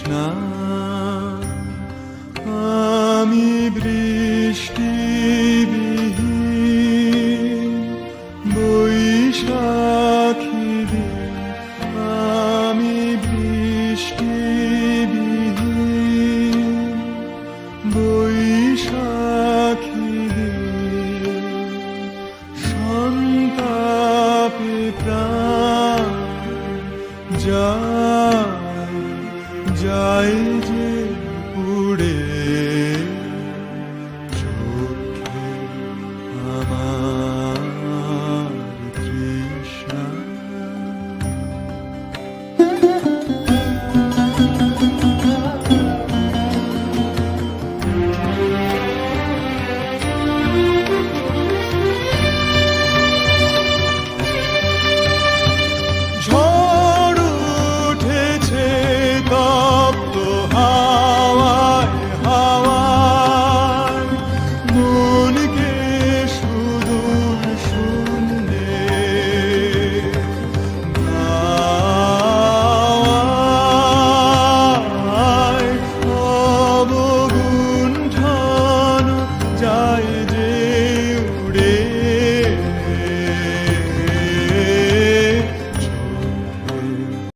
তৃষ্ণা আমি বৃষ্টি বৈশাখী আমি বৃষ্টি বৈশাখী সন্তাপে প্রাণ যা যায় যে উড়ে চোখে আমার তৃষ্ণা। thank you